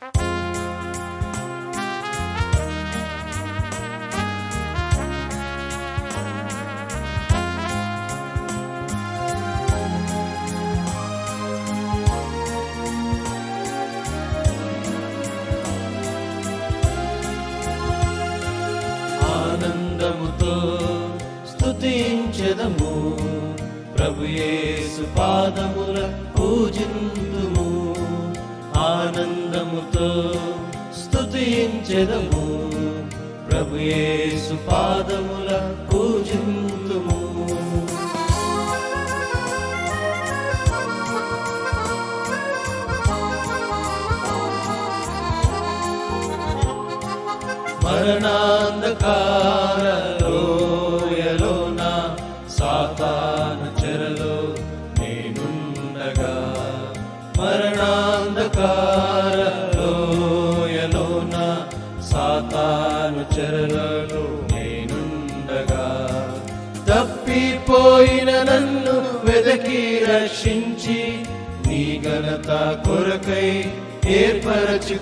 ఆనందముతో స్తుతించెదము. ప్రభు యేసు పాదముల పూజిందు ఆనందముతో స్థుతించెదము ప్రభుయేసు పాదముల పూజింతుము. మరణాంధకార లోయలోన సాతాను చెరలో నేనుండగా. మరణాంధకార సాతాను చెరలను నేనుండగా. తప్పిపోయిన నన్ను వెదకి రక్షించి నీ ఘనత కొరకై ఏర్పరచితి